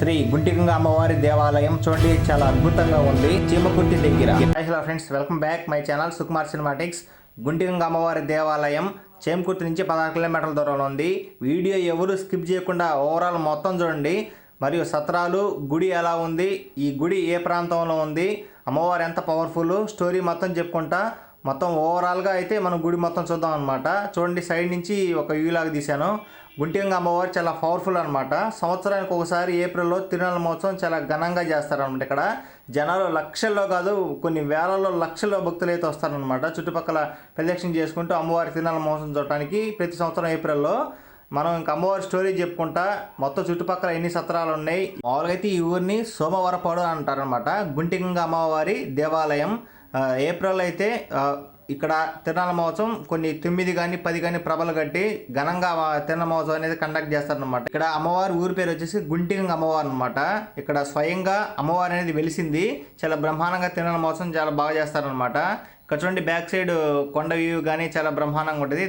శ్రీ గుంటిగంగ అమ్మవారి దేవాలయం చూడండి చాలా అద్భుతంగా ఉంది. చీమకుర్తి దగ్గర. Hello friends welcome back my channel Sukumar cinematics Guntiganga అమ్మవారి దేవాలయం చేమకుర్తి నుంచి పదహారు కిలోమీటర్ల దూరంలో ఉంది. వీడియో ఎవరు స్కిప్ చేయకుండా ఓవరాల్ మొత్తం చూడండి. మరియు సత్రాలు గుడి ఎలా ఉంది? ఈ గుడి ఏ ప్రాంతంలో ఉంది? అమ్మవారు ఎంత పవర్ఫుల్ స్టోరీ మొత్తం చెప్పుకుంటా. మొత్తం ఓవరాల్గా అయితే మనం గుడి మొత్తం చూద్దాం అనమాట చూడండి సైడ్ నుంచి ఒక వ్యూ లాగా తీశాను. గుంటింగ అమ్మవారు చాలా పవర్ఫుల్ అనమాట సంవత్సరానికి ఒకసారి ఏప్రిల్లో తిరునాళ్ళ మహోత్సవం చాలా ఘనంగా చేస్తారనమాట ఇక్కడ. జనాలు లక్షల్లో కాదు కొన్ని వేలలో లక్షల్లో భక్తులు అయితే వస్తారనమాట చుట్టుపక్కల ప్రదక్షిణ చేసుకుంటూ అమ్మవారి తిరునాళ్ళ మహోత్సవం చూడటానికి ప్రతి సంవత్సరం ఏప్రిల్లో. మనం ఇంకా అమ్మవారి స్టోరీ చెప్పుకుంటా మొత్తం చుట్టుపక్కల ఎన్ని సత్రాలు ఉన్నాయి? మామూలుగా అయితే ఈ ఊరిని సోమవారపాడు అంటారనమాట గుంటింగ అమ్మవారి దేవాలయం. ఏప్రిల్ అయితే ఇక్కడ తిరునాళ్ళ మహోత్సవం కొన్ని తొమ్మిది కానీ పది కానీ ప్రభలు కట్టి ఘనంగా ఆ తిరునాళ్ళ మహోత్సవం అనేది కండక్ట్ చేస్తారనమాట ఇక్కడ అమ్మవారి ఊరి పేరు వచ్చేసి గుంటింగ్ అమ్మవారు అనమాట ఇక్కడ స్వయంగా అమ్మవారు అనేది వెలిసింది. చాలా బ్రహ్మాండంగా తిరునాళ్ళ మహోత్సవం చాలా బాగా చేస్తారనమాట ఇక్కడ చూడండి బ్యాక్ సైడ్ కొండ వ్యూ కానీ చాలా బ్రహ్మాండంగా ఉంటుంది.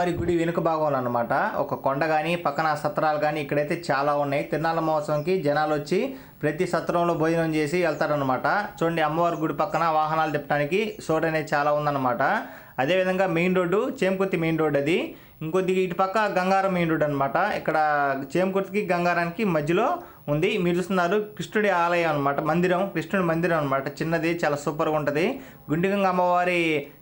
అమ్మవారి గుడి వెనుక భాగంలో అనమాట ఒక కొండ కానీ పక్కన సత్రాలు కానీ ఇక్కడైతే చాలా ఉన్నాయి. తిరునాళ్ళ మహోత్సవంకి జనాలు వచ్చి ప్రతి సత్రంలో భోజనం చేసి వెళ్తారనమాట చూడండి అమ్మవారి గుడి పక్కన వాహనాలు తిప్పడానికి చోటు అనేది చాలా ఉందన్నమాట. అదేవిధంగా main road Chemakurthi main road అది. ఇంకొద్దిగా ఇటు పక్క గంగారం మెయిన్ రోడ్ అనమాట ఇక్కడ చేమకుర్తికి గంగారానికి మధ్యలో ఉంది. మీరు చూస్తున్నారు కృష్ణుడి ఆలయం అనమాట మందిరం కృష్ణుడి మందిరం అనమాట చిన్నది చాలా సూపర్గా ఉంటుంది. గుండిగంగ అమ్మవారి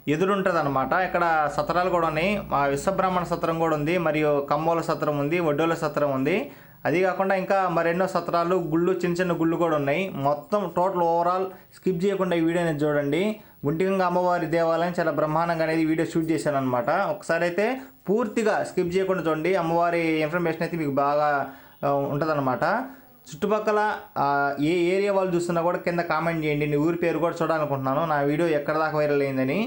ఎదురుంటుంది అనమాట ఇక్కడ సత్రాలు కూడా ఉన్నాయి. మా విశ్వబ్రాహ్మణ సత్రం కూడా ఉంది. మరియు కమ్మోల సత్రం ఉంది వడ్డోల సత్రం ఉంది. అది కాకుండా ఇంకా మరెన్నో సత్రాలు గుళ్ళు చిన్న చిన్న గుళ్ళు కూడా ఉన్నాయి. మొత్తం టోటల్ ఓవరాల్ స్కిప్ చేయకుండా ఈ వీడియోని చూడండి. గుంటిగంగ అమ్మవారి దేవాలయం చాలా బ్రహ్మాండంగా అనేది వీడియో షూట్ చేశాను అనమాట ఒకసారి అయితే పూర్తిగా స్కిప్ చేయకుండా చూడండి. అమ్మవారి ఇన్ఫర్మేషన్ అయితే మీకు బాగా ఉంటుందన్నమాట. చుట్టుపక్కల ఏ ఏరియా వాళ్ళు చూస్తున్నా కూడా కింద కామెంట్ చేయండి. నీ ఊరి పేరు కూడా చూడాలనుకుంటున్నాను. నా వీడియో ఎక్కడ దాకా వైరల్ అయిందని.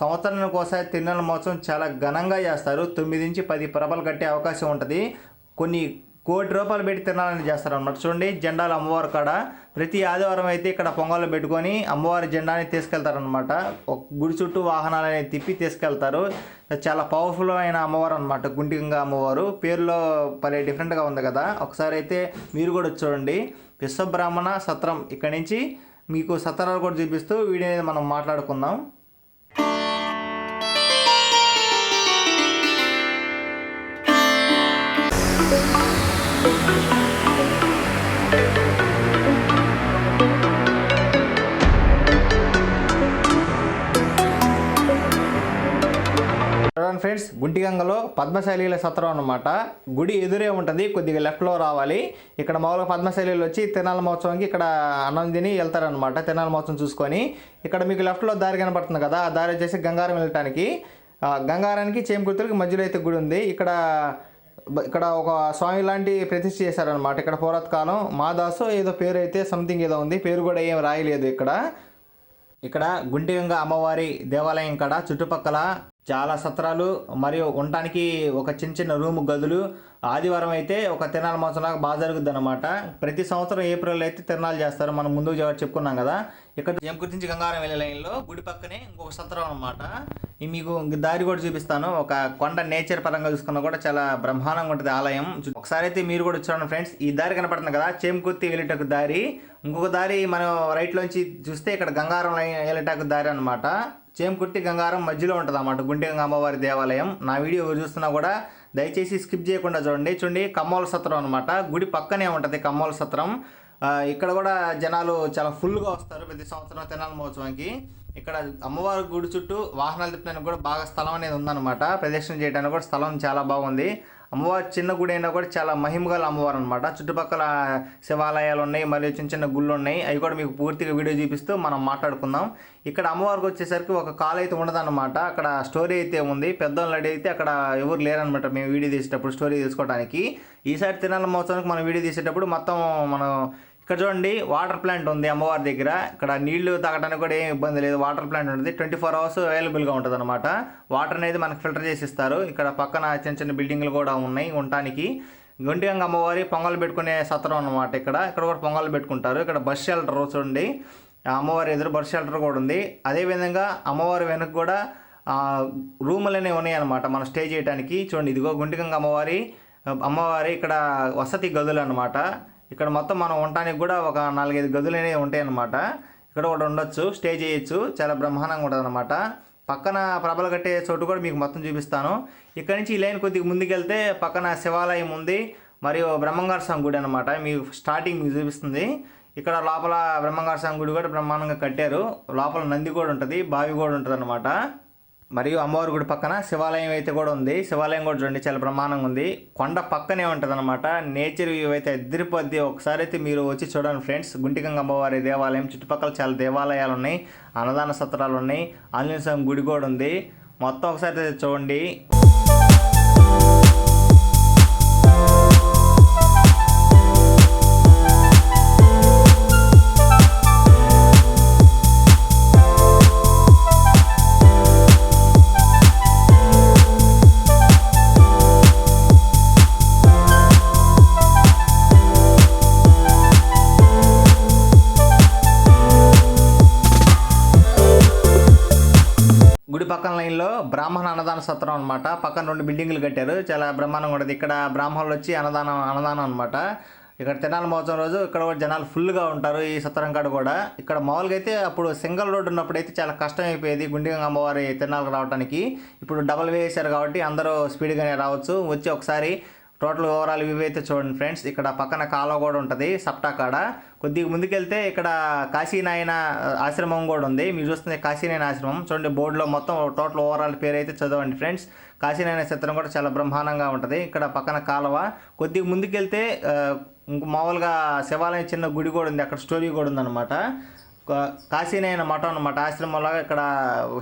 సంవత్సరానికి ఒకసారి తిరునాళ్ళ మహోత్సవం చాలా ఘనంగా చేస్తారు. తొమ్మిది నుంచి పది ప్రభలు కట్టే అవకాశం ఉంటుంది. కొన్ని కోటి రూపాయలు పెట్టి తినాలని చేస్తారన్నమాట. చూడండి జెండాలు అమ్మవారి కాడ. ప్రతి ఆదివారం అయితే ఇక్కడ పొంగళ్ళు పెట్టుకొని అమ్మవారి జెండాని తీసుకెళ్తారనమాట ఒక గుడి చుట్టూ వాహనాలు అనేది తిప్పి తీసుకెళ్తారు. చాలా పవర్ఫుల్ అయిన అమ్మవారు అనమాట గుంటిగంగా అమ్మవారు. పేరులో పలే డిఫరెంట్గా ఉంది కదా. ఒకసారి అయితే మీరు కూడా చూడండి. విశ్వబ్రాహ్మణ సత్రం ఇక్కడ నుంచి మీకు సత్రాలు కూడా చూపిస్తూ వీడియో అనేది మనం మాట్లాడుకుందాం. చూడండి ఫ్రెండ్స్ గుంటిగంగలో పద్మశైలిల సత్రం అనమాట గుడి ఎదురే ఉంటుంది కొద్దిగా లెఫ్ట్లో రావాలి. ఇక్కడ మామూలుగా పద్మశైలిలు వచ్చి తినాల మహోత్సవంకి ఇక్కడ అన్నం తిని వెళ్తారనమాట తినాల మహోత్సవం చూసుకొని. ఇక్కడ మీకు లెఫ్ట్లో దారి కనపడుతుంది కదా ఆ దారి వచ్చేసి గంగారం వెళ్ళటానికి. గంగారానికి చేమకుర్తులకి మధ్యలో అయితే గుడి ఉంది. ఇక్కడ ఇక్కడ ఒక స్వామి లాంటి ప్రతిష్ఠ చేశారనమాట ఇక్కడ పూర్వత్కాలం మాదాసు ఏదో పేరు అయితే సంథింగ్ ఏదో ఉంది. పేరు కూడా ఏం రాయలేదు ఇక్కడ. ఇక్కడ గుంటిగంగ అమ్మవారి దేవాలయం కాడ చుట్టుపక్కల చాలా సత్రాలు మరియు ఉండటానికి ఒక చిన్న చిన్న రూమ్ గదులు. ఆదివారం అయితే ఒక తిరణాల మహోత్సవం బాగా జరుగుద్ది అనమాట ప్రతి సంవత్సరం ఏప్రిల్ అయితే తిరణాలు చేస్తారు. మనం ముందు చెప్పుకున్నాం కదా. ఇక్కడ ఏం గుర్తించి గంగారం వెళ్ళే లైన్లో గుడి పక్కనే ఇంకొక సత్రం అనమాట మీకు దారి కూడా చూపిస్తాను. ఒక కొండ నేచర్ పరంగా చూసుకున్నా కూడా చాలా బ్రహ్మాండంగా ఉంటుంది ఆలయం. ఒకసారి అయితే మీరు కూడా చూడండి ఫ్రెండ్స్. ఈ దారి కనపడుతుంది కదా చేమకుర్తి వెళ్ళేటకు దారి. ఇంకొక దారి మనం రైట్లోంచి చూస్తే ఇక్కడ గంగారం వెళ్ళేటకు దారి అనమాట చేమకుర్తి గంగారం మధ్యలో ఉంటుంది అన్నమాట గుంటిగంగ అమ్మవారి దేవాలయం. నా వీడియో ఎవరు చూస్తున్నా కూడా దయచేసి స్కిప్ చేయకుండా చూడండి. చూడండి కమ్మోల సత్రం అనమాట గుడి పక్కనే ఉంటుంది కమ్మోల సత్రం. ఇక్కడ కూడా జనాలు చాలా ఫుల్గా వస్తారు ప్రతి సంవత్సరం తినాల మహోత్సవానికి. ఇక్కడ అమ్మవారి గుడి చుట్టూ వాహనాలు తిప్పడానికి కూడా బాగా స్థలం అనేది ఉందన్నమాట. ప్రదక్షిణ చేయడానికి కూడా స్థలం చాలా బాగుంది. అమ్మవారి చిన్న గుడి అయినా కూడా చాలా మహిమగల అమ్మవారు అనమాట చుట్టుపక్కల శివాలయాలు ఉన్నాయి మరియు చిన్న చిన్న గుళ్ళు ఉన్నాయి అవి కూడా మీకు పూర్తిగా వీడియో చూపిస్తూ మనం మాట్లాడుకుందాం. ఇక్కడ అమ్మవారికి వచ్చేసరికి ఒక కాల్ అయితే ఉండదన్నమాట. అక్కడ స్టోరీ అయితే ఉంది. పెద్దవాళ్ళు అడిగితే అక్కడ ఎవరు లేరనమాట మేము వీడియో తీసేటప్పుడు స్టోరీ తీసుకోవడానికి ఈసారి తినాల మహోత్సవానికి మనం వీడియో తీసేటప్పుడు మొత్తం మనం ఇక్కడ చూడండి వాటర్ ప్లాంట్ ఉంది అమ్మవారి దగ్గర. ఇక్కడ నీళ్ళు తాగడానికి కూడా ఏం ఇబ్బంది లేదు. వాటర్ ప్లాంట్ ఉంటుంది. ట్వంటీ ఫోర్ అవర్స్ అవైలబుల్గా ఉంటుంది అనమాట వాటర్ అనేది మనకు ఫిల్టర్ చేసి ఇస్తారు. ఇక్కడ పక్కన చిన్న చిన్న బిల్డింగ్లు కూడా ఉన్నాయి ఉండటానికి. గుంటిగంగ అమ్మవారి పొంగల్ పెట్టుకునే సత్రం అనమాట ఇక్కడ. ఇక్కడ కూడా పొంగల్ పెట్టుకుంటారు. ఇక్కడ బస్ షెల్టర్ చూడండి. అమ్మవారి ఎదురు బస్ షెల్టర్ కూడా ఉంది. అదేవిధంగా అమ్మవారి వెనక కూడా రూములు అనేవి ఉన్నాయి అనమాట మనం స్టే చేయడానికి చూడండి ఇదిగో గుంటిగంగ అమ్మవారి అమ్మవారి ఇక్కడ వసతి గదులు అనమాట ఇక్కడ మొత్తం మనం ఉండటానికి కూడా ఒక నాలుగైదు గదులు అనేవి ఉంటాయి ఇక్కడ కూడా ఉండొచ్చు స్టే చేయొచ్చు. చాలా బ్రహ్మాండంగా ఉంటుంది అనమాట పక్కన ప్రభలు కట్టే చోటు కూడా మీకు మొత్తం చూపిస్తాను. ఇక్కడ నుంచి ఈ లైన్ కొద్దిగా ముందుకెళ్తే పక్కన శివాలయం ఉంది మరియు బ్రహ్మంగార స్వామి గుడి అనమాట మీకు స్టార్టింగ్ మీకు చూపిస్తుంది. ఇక్కడ లోపల బ్రహ్మంగార స్వామి గుడి కూడా బ్రహ్మాండంగా కట్టారు. లోపల నంది కూడా ఉంటుంది బావి కూడా ఉంటుంది అనమాట మరియు అమ్మవారి గుడి పక్కన శివాలయం అయితే కూడా ఉంది. శివాలయం కూడా చూడండి చాలా ప్రమాణంగా ఉంది. కొండ పక్కనే ఉంటుంది అనమాట నేచర్ వ్యూ అయితే ఎదిరిపోద్ది. ఒకసారి అయితే మీరు వచ్చి చూడండి ఫ్రెండ్స్. గుంటికంగ అమ్మవారి దేవాలయం చుట్టుపక్కల చాలా దేవాలయాలు ఉన్నాయి. అన్నదాన సత్రాలు ఉన్నాయి. ఆంజనేయ స్వామి గుడి కూడా ఉంది. మొత్తం ఒకసారి అయితే చూడండి. అన్నదాన సత్రం అనమాట పక్కన రెండు బిల్డింగ్లు కట్టారు. చాలా బ్రహ్మాండంగా ఉంటుంది ఇక్కడ బ్రాహ్మణులు వచ్చి అన్నదానం అన్నదానం అనమాట ఇక్కడ తినాల మహోత్సవం రోజు. ఇక్కడ కూడా జనాలు ఫుల్గా ఉంటారు ఈ సత్రం కాడ కూడా. ఇక్కడ మామూలుగా అయితే అప్పుడు సింగిల్ రోడ్డు ఉన్నప్పుడు అయితే చాలా కష్టం అయిపోయేది. గుండిగంగ అమ్మవారి తిరణాలకు రావడానికి ఇప్పుడు డబల్ వేసారు కాబట్టి అందరూ స్పీడ్గానే రావచ్చు. వచ్చి ఒకసారి టోటల్ ఓవరాల్ వ్యూ అయితే చూడండి ఫ్రెండ్స్. ఇక్కడ పక్కన కాలువ కూడా ఉంటుంది సప్టా కాడ. కొద్దిగా ముందుకెళ్తే ఇక్కడ కాశీనాయన ఆశ్రమం కూడా ఉంది. మీరు చూస్తుంది కాశీనాయన ఆశ్రమం. చూడండి బోర్డులో మొత్తం టోటల్ ఓవరాల్ పేరు అయితే చదవండి ఫ్రెండ్స్. కాశీనాయన చిత్రం కూడా చాలా బ్రహ్మాండంగా ఉంటుంది. ఇక్కడ పక్కన కాలువ. కొద్దిగా ముందుకెళ్తే ఇంక మామూలుగా శివాలయం చిన్న గుడి కూడా ఉంది. అక్కడ స్టోరీ కూడా ఉందన్నమాట. కాశీనయన మఠం అనమాట ఆశ్రమంలాగా ఇక్కడ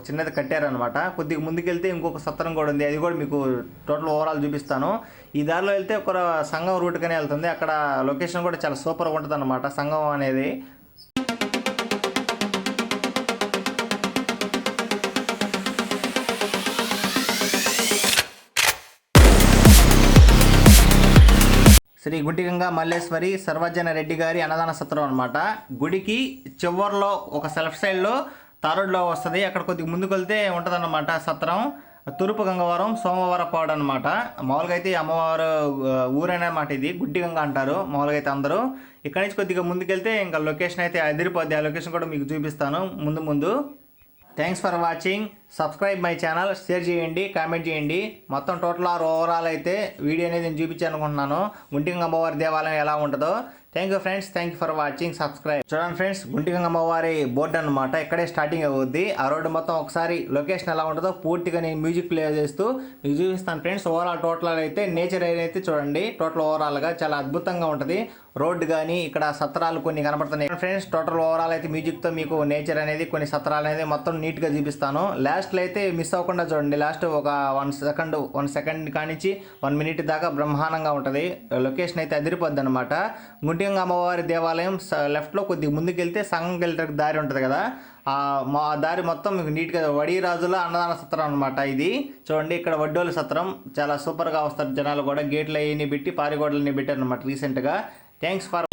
చిన్నది కట్టారనమాట కొద్దిగా ముందుకెళ్తే ఇంకొక సత్రం కూడా ఉంది. అది కూడా మీకు టోటల్ ఓవరాల్ చూపిస్తాను. ఈ దారిలో వెళ్తే ఒక సంఘం రూట్గానే వెళ్తుంది. అక్కడ లొకేషన్ కూడా చాలా సూపర్గా ఉంటుంది అనమాట సంఘం అనేది. శ్రీ గుడిగంగా మల్లేశ్వరి సర్వజన రెడ్డి గారి అన్నదాన సత్రం అనమాట గుడికి చివర్లో ఒక సెల్ఫ్ సైడ్లో తారోడ్లో వస్తుంది. అక్కడ కొద్దిగా ముందుకు వెళ్తే ఉంటుందన్నమాట సత్రం. తూర్పు గంగవరం సోమవారపాడు అనమాట మామూలుగా అయితే ఈ అమ్మవారు ఆ, ఇది. గుడ్డి గంగ అంటారు మామూలుగా అయితే అందరూ. ఇక్కడ నుంచి కొద్దిగా ముందుకెళ్తే ఇంకా లొకేషన్ అయితే అదిరిపోద్ది. ఆ లొకేషన్ కూడా మీకు చూపిస్తాను. ముందు ముందు thanks for watching subscribe my channel share చేయండి కామెంట్ చేయండి. మొత్తం టోటల్ ఆర్ ఓవరాల్ అయితే వీడియో అనేది నేను చూపించాను అనుకుంటున్నాను అమ్మవారి దేవాలయం ఎలా ఉంటుందో. Thank you friends thank you for watching subscribe చూడండి ఫ్రెండ్స్ గుంటిగంగ అమ్మవారి బోర్డు అనమాట ఇక్కడే స్టార్టింగ్ అవుద్ది. ఆ రోడ్డు మొత్తం ఒకసారి లొకేషన్ ఎలా ఉంటుందో పూర్తిగా నేను మ్యూజిక్ ప్లే చేస్తూ మీకు చూపిస్తాను ఫ్రెండ్స్ ఓవరాల్ టోటల్ అయితే నేచర్ అయితే చూడండి. టోటల్ ఓవరాల్గా చాలా అద్భుతంగా ఉంటుంది. రోడ్డు కానీ ఇక్కడ సత్రాలు కొన్ని కనపడుతున్నాయి. ఫ్రెండ్స్ టోటల్ ఓవరాల్ అయితే మ్యూజిక్తో మీకు నేచర్ అనేది కొన్ని సత్రాలు అనేది మొత్తం నీట్గా చూపిస్తాను. లాస్ట్లో అయితే మిస్ అవ్వకుండా చూడండి. లాస్ట్ ఒక వన్ సెకండ్ వన్ సెకండ్ కానించి వన్ మినిట్ దాకా బ్రహ్మాండంగా ఉంటుంది. లొకేషన్ అయితే అదిరిపోద్ది అనమాట గుంటిగంగ అమ్మవారి దేవాలయం లెఫ్ట్లో కొద్దిగా ముందుకెళ్తే సంఘం వెళ్ళడానికి దారి ఉంటుంది కదా. ఆ మా దారి మొత్తం మీకు నీట్గా వడి రాజుల అన్నదాన సత్రం అనమాట ఇది. చూడండి ఇక్కడ వడ్డోల సత్రం చాలా సూపర్గా వస్తారు జనాలు కూడా. గేట్లు అవన్నీ పెట్టి పారిగోడలని పెట్టారు అనమాట రీసెంట్గా థ్యాంక్స్ ఫర్